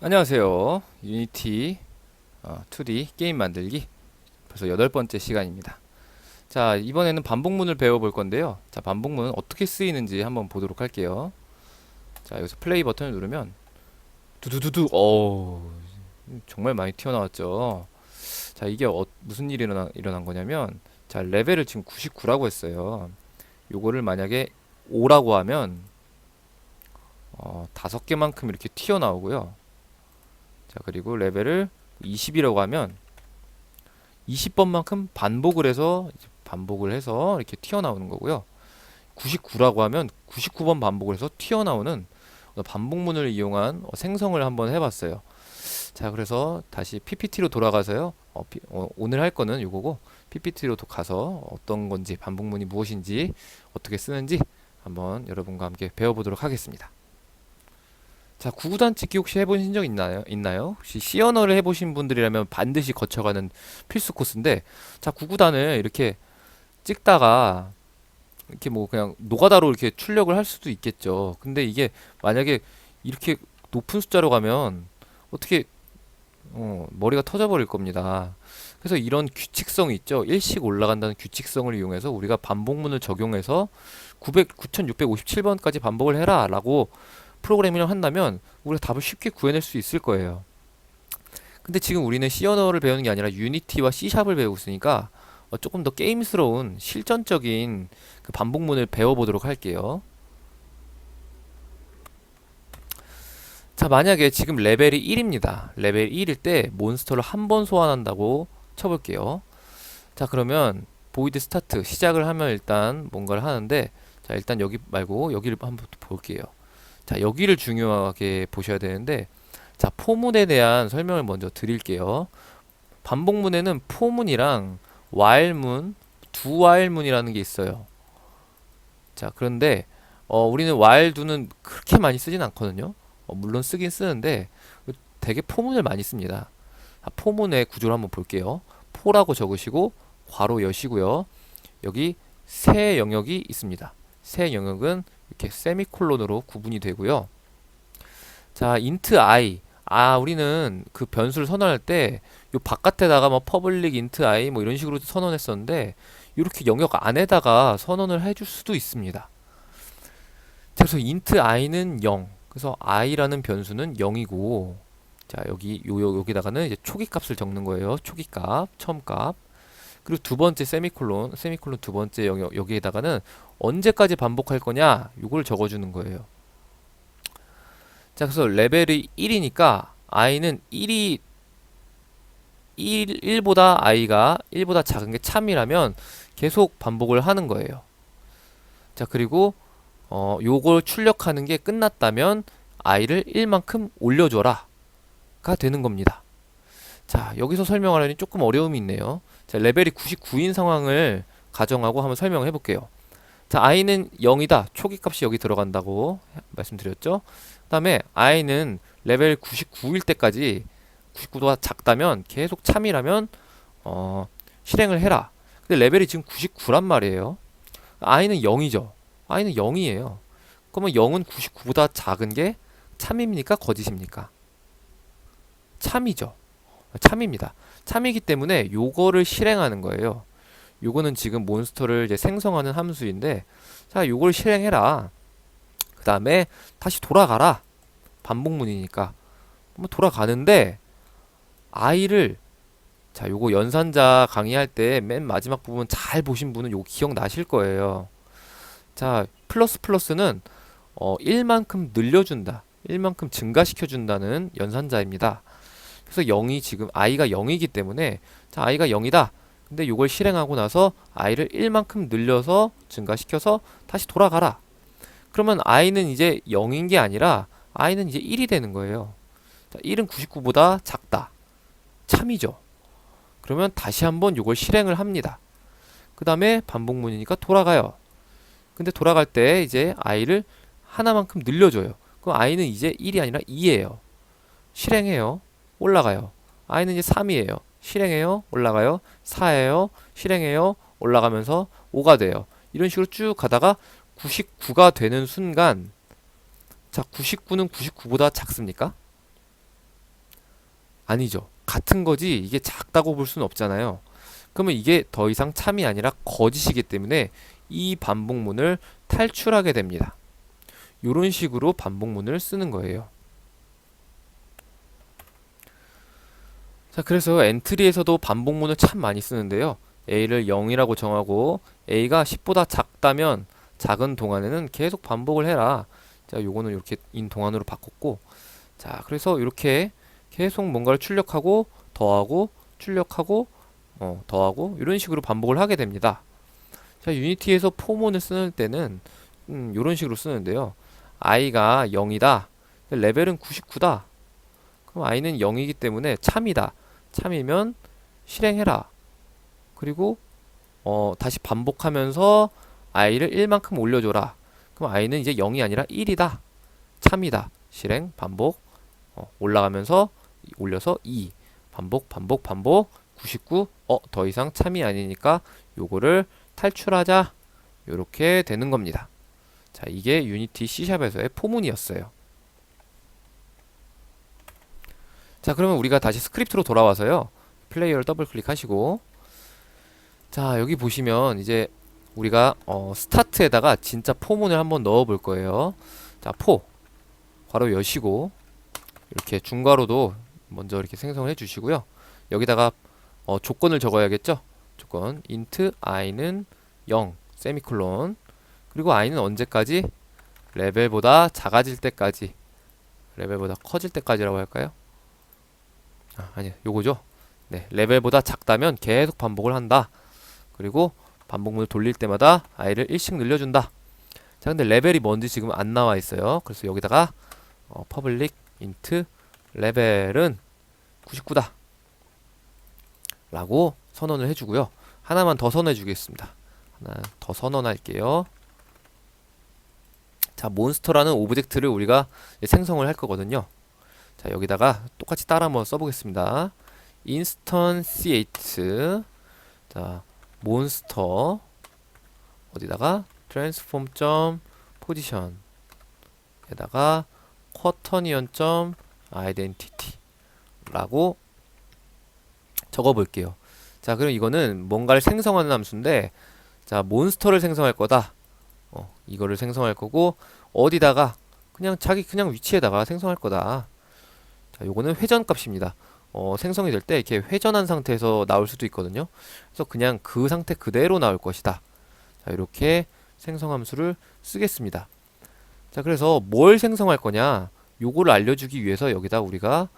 안녕하세요. 유니티 어, 2D 게임 만들기 벌써 여덟 번째 시간입니다. 자, 이번에는 반복문을 배워볼 건데요. 자, 반복문 어떻게 쓰이는지 한번 보도록 할게요. 자, 여기서 플레이 버튼을 누르면 두두두두, 어 정말 많이 튀어나왔죠. 자, 이게 어, 무슨 일이 일어나, 일어난 거냐면, 자, 레벨을 지금 99라고 했어요. 요거를 만약에 5라고 하면, 어, 다섯 개만큼 이렇게 튀어나오고요. 자, 그리고 레벨을 20이라고 하면 20번만큼 반복을 해서 반복을 해서 이렇게 튀어나오는 거고요. 99라고 하면 99번 반복을 해서 튀어나오는 어, 반복문을 이용한 어, 생성을 한번 해봤어요. 자, 그래서 다시 PPT로 돌아가서요. 어, 피- 어, 오늘 할 거는 이거고 PPT로 가서 어떤 건지 반복문이 무엇인지 어떻게 쓰는지 한번 여러분과 함께 배워보도록 하겠습니다. 자, 구구단 찍기 혹시 해보신 적 있나요? 있나요? 혹시 C 언어를 해보신 분들이라면 반드시 거쳐가는 필수 코스인데, 자, 구구단을 이렇게 찍다가 이렇게 뭐 그냥 노가다로 이렇게 출력을 할 수도 있겠죠. 근데 이게 만약에 이렇게 높은 숫자로 가면 어떻게 어, 머리가 터져버릴 겁니다. 그래서 이런 규칙성이 있죠. 일씩 올라간다는 규칙성을 이용해서 우리가 반복문을 적용해서 900, 9657번까지 반복을 해라 라고 프로그래밍을 한다면 우리가 답을 쉽게 구해낼 수 있을 거예요. 근데 지금 우리는 C 언어를 배우는 게 아니라 유니티와 C 샵을 배우고 있으니까 어, 조금 더 게임스러운 실전적인 그 반복문을 배워보도록 할게요. 자, 만약에 지금 레벨이 1입니다. 레벨 1일 때 몬스터를 한 번 소환한다고 쳐볼게요. 자, 그러면 보이드 스타트 시작을 하면 일단 뭔가를 하는데 자, 일단 여기 말고 여기를 한번 볼게요. 자, 여기를 중요하게 보셔야 되는데 자, 포문에 대한 설명을 먼저 드릴게요. 반복문에는 포문이랑 while문, 두 while문이라는 게 있어요. 자, 그런데 어, 우리는 do는 그렇게 많이 쓰진 않거든요. 어, 물론 쓰긴 쓰는데 되게 포문을 많이 씁니다. 자, 포문의 구조를 한번 볼게요. 포라고 적으시고 괄호 여시고요. 여기 세 영역이 있습니다. 세 영역은 이렇게 세미콜론으로 구분이 되고요. 자, int i. 아, 우리는 그 변수를 선언할 때 요 바깥에다가 뭐 public int i 뭐 이런 식으로 선언했었는데 이렇게 영역 안에다가 선언을 해줄 수도 있습니다. 자, 그래서 int i는 0. 그래서 i라는 변수는 0이고 자, 여기 요, 요 여기다가는 이제 초기 값을 적는 거예요. 초기 값, 처음 값. 그리고 두 번째 세미콜론, 세미콜론 두 번째 영역 여기에다가는 언제까지 반복할 거냐? 요걸 적어 주는 거예요. 자, 그래서 레벨이 1이니까 i는 1이 1, 1보다 i가 1보다 작은 게 참이라면 계속 반복을 하는 거예요. 자, 그리고 어, 요걸 출력하는 게 끝났다면 i를 1만큼 올려줘라 가 되는 겁니다. 자, 여기서 설명하려니 조금 어려움이 있네요. 자, 레벨이 99인 상황을 가정하고 한번 설명을 해볼게요. 자, i는 0이다. 초기 값이 여기 들어간다고 말씀드렸죠. 그 다음에 i는 레벨 99일 때까지 99도가 작다면 계속 참이라면 어, 실행을 해라. 근데 레벨이 지금 99란 말이에요. i는 0이죠. I는 0이에요. 그러면 0은 99보다 작은 게 참입니까? 거짓입니까? 참이죠. 참입니다. 참이기 때문에 요거를 실행하는 거예요. 요거는 지금 몬스터를 이제 생성하는 함수인데 자, 요걸 실행해라. 그 다음에 다시 돌아가라. 반복문이니까. 뭐 돌아가는데 i를 자, 요거 연산자 강의할 때 맨 마지막 부분 잘 보신 분은 요거 기억나실 거예요. 자, 플러스 플러스는 어, 1만큼 늘려준다. 1만큼 증가시켜준다는 연산자입니다. 그래서 0이 지금 i가 0이기 때문에 자, i가 0이다. 근데 요걸 실행하고 나서 i를 1만큼 늘려서 증가시켜서 다시 돌아가라. 그러면 i는 이제 0인 게 아니라 i는 이제 1이 되는 거예요. 자, 1은 99보다 작다. 참이죠. 그러면 다시 한번 요걸 실행을 합니다. 그 다음에 반복문이니까 돌아가요. 근데 돌아갈 때 이제 i를 하나만큼 늘려줘요. 그럼 i는 이제 1이 아니라 2예요. 실행해요. 올라가요. i는 이제 3이에요. 실행해요. 올라가요. 4예요. 실행해요. 올라가면서 5가 돼요. 이런 식으로 쭉 가다가 99가 되는 순간 자 99는 99보다 작습니까? 아니죠. 같은 거지 이게 작다고 볼 수는 없잖아요. 그러면 이게 더 이상 참이 아니라 거짓이기 때문에 이 반복문을 탈출하게 됩니다. 이런 식으로 반복문을 쓰는 거예요. 자, 그래서 엔트리에서도 반복문을 참 많이 쓰는데요. a를 0이라고 정하고 a가 10보다 작다면 작은 동안에는 계속 반복을 해라. 자, 요거는 이렇게 인 동안으로 바꿨고 자, 그래서 이렇게 계속 뭔가를 출력하고 더하고 출력하고 어, 더하고 이런 식으로 반복을 하게 됩니다. 자, 유니티에서 포문을 쓰는 때는 음, 이런 식으로 쓰는데요. i가 0이다. 레벨은 99다. 그럼 i는 0이기 때문에 참이다. 참이면 실행해라. 그리고 어, 다시 반복하면서 i를 1만큼 올려줘라. 그럼 i는 이제 0이 아니라 1이다. 참이다. 실행, 반복, 어, 올라가면서 올려서 2. 반복, 반복, 반복. 99. 어, 더 이상 참이 아니니까 요거를 탈출하자. 요렇게 되는 겁니다. 자, 이게 유니티 C샵에서의 포문이었어요. 자, 그러면 우리가 다시 스크립트로 돌아와서요. 플레이어를 더블 클릭하시고 자, 여기 보시면 이제 우리가 어, 스타트에다가 진짜 포문을 한번 넣어 볼 거예요. 자, 포 괄호 여시고 이렇게 중괄호도 먼저 이렇게 생성을 해 주시고요. 여기다가 어, 조건을 적어야겠죠? 조건 int i는 0 세미콜론 그리고 i는 언제까지? 레벨보다 작아질 때까지 레벨보다 커질 때까지라고 할까요? 아, 아니 요거죠. 네, 레벨보다 작다면 계속 반복을 한다. 그리고 반복문을 돌릴 때마다 i를 1씩 늘려준다. 자, 근데 레벨이 뭔지 지금 안 나와 있어요. 그래서 여기다가 어, public int 레벨은 99다. 라고 선언을 해주고요. 하나만 더 선언해 주겠습니다. 하나 더 선언할게요. 자, 몬스터라는 오브젝트를 우리가 생성을 할 거거든요. 자, 여기다가 똑같이 따라 한번 써보겠습니다. instantiate 자, 몬스터 어디다가 transform position 에다가 quaternion identity 라고 적어 볼게요. 자, 그럼 이거는 뭔가를 생성하는 함수인데 자, 몬스터를 생성할 거다. 어, 이거를 생성할 거고 어디다가 그냥 자기 그냥 위치에다가 생성할 거다. 자, 요거는 회전 값입니다. 어, 생성이 될 때 이렇게 회전한 상태에서 나올 수도 있거든요. 그래서 그냥 그 상태 그대로 나올 것이다. 자, 이렇게 생성 함수를 쓰겠습니다. 자, 그래서 뭘 생성할 거냐? 요거를 알려주기 위해서 여기다 우리가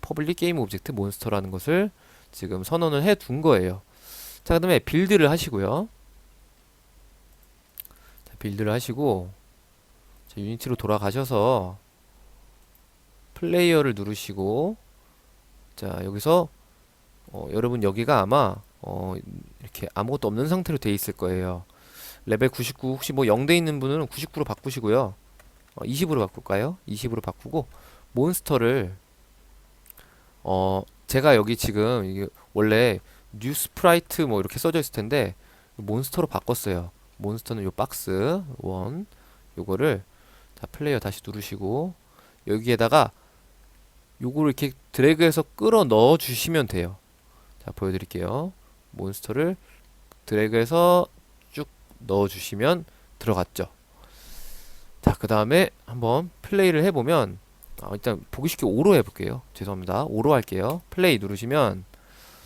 퍼블릭 게임 오브젝트 몬스터라는 것을 지금 선언을 해 둔 거예요. 자, 그 다음에 빌드를 하시고요. 자, 빌드를 하시고 자, 유니티로 돌아가셔서 플레이어를 누르시고 자, 여기서 어, 여러분 여기가 아마 어, 이렇게 아무것도 없는 상태로 돼 있을 거예요. 레벨 99 혹시 뭐 0돼 있는 분은 99로 바꾸시고요. 어, 20으로 바꿀까요? 20으로 바꾸고 몬스터를 어 제가 여기 지금 이게 원래 뉴 스프라이트 뭐 이렇게 써져 있을 텐데 몬스터로 바꿨어요. 몬스터는 요 박스 원 요거를 자 플레이어 다시 누르시고 여기에다가 요거를 이렇게 드래그해서 끌어 넣어 주시면 돼요. 자 보여드릴게요. 몬스터를 드래그해서 쭉 넣어 주시면 들어갔죠. 자 그 다음에 한번 플레이를 해보면 아, 일단 보기 쉽게 5로 해볼게요. 죄송합니다. 5로 할게요. 플레이 누르시면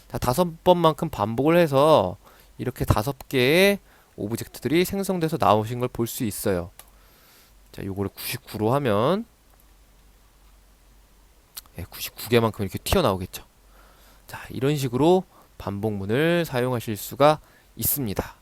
자 다섯 번만큼 반복을 해서 이렇게 다섯 개의 오브젝트들이 생성돼서 나오신 걸 볼 수 있어요. 자 요거를 99로 하면 예, 99개만큼 이렇게 튀어나오겠죠. 자 이런 식으로 반복문을 사용하실 수가 있습니다.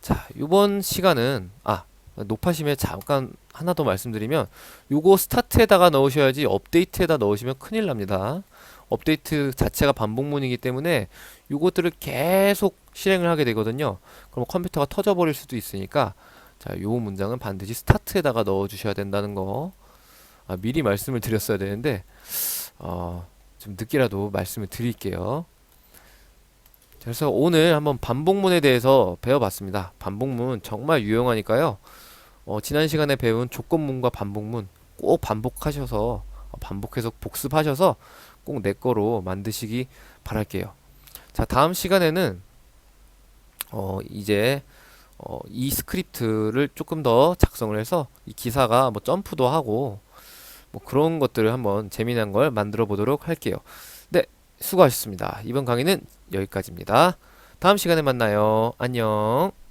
자 이번 시간은 아 높아심에 잠깐 하나 더 말씀드리면 요거 스타트에다가 넣으셔야지 업데이트에다 넣으시면 큰일 납니다. 업데이트 자체가 반복문이기 때문에 요것들을 계속 실행을 하게 되거든요. 그럼 컴퓨터가 터져버릴 수도 있으니까 자, 요 문장은 반드시 스타트에다가 넣어 주셔야 된다는 거 아, 미리 말씀을 드렸어야 되는데 어, 좀 늦게라도 말씀을 드릴게요. 그래서 오늘 한번 반복문에 대해서 배워봤습니다. 반복문 정말 유용하니까요. 어, 지난 시간에 배운 조건문과 반복문 꼭 반복하셔서 어, 반복해서 복습하셔서 꼭 내 거로 만드시기 바랄게요. 자, 다음 시간에는 어, 이제 어, 이 스크립트를 조금 더 작성을 해서 이 기사가 뭐 점프도 하고 뭐 그런 것들을 한번 재미난 걸 만들어 보도록 할게요. 네, 수고하셨습니다. 이번 강의는 여기까지입니다. 다음 시간에 만나요. 안녕.